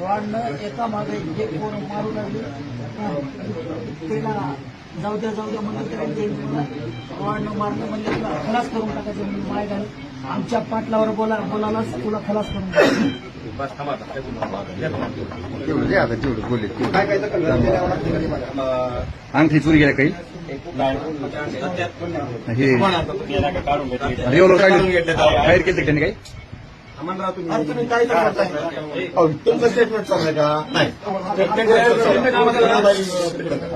वाढणं एका मागे एक पोर मारू लागले त्याला जाऊ द्या जाऊ द्या म्हणलं तरी ते वाढणं मारणं म्हणजे तुला खलास करून टाकायचं म्हणून माय घाल आमच्या पाटलावर बोला बोलायलाच तुला खलास करून टाकायचं. आता बोलले? अंगठी चोरी गेल्या काही? हे. केलं त्यांनी काही? अरे तुम्ही काय करताय तुमचं स्टेटमेंट चाललंय का? नाही.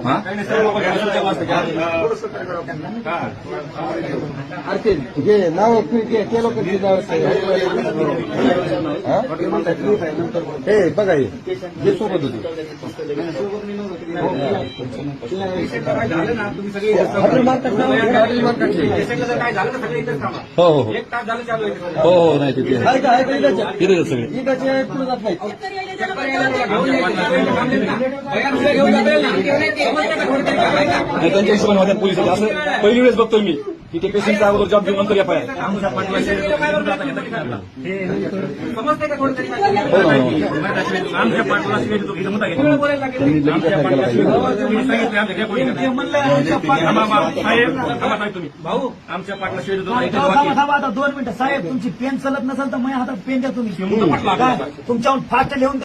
हा? अरे ते हे नाव ते लोक हे बघा हे. हे सोबत होते. मार्केट हॉटेल मार्केट हो हो हो हो हो. नाही तिथे तिथे सगळे. नाही त्यांच्या हिशोबाने होत्या पोलीस असं पहिली वेळेस बघतोय मी. की ते पेशंटचा अगोदर जॉब घेऊन नंतर एफ आय भाऊ आमच्या थांबा दोन मिनिटं. साहेब तुमची पेन चालत नसेल तर माझ्या हातात पेन द्या तुम्ही? तुमच्याहून फास्ट लिहून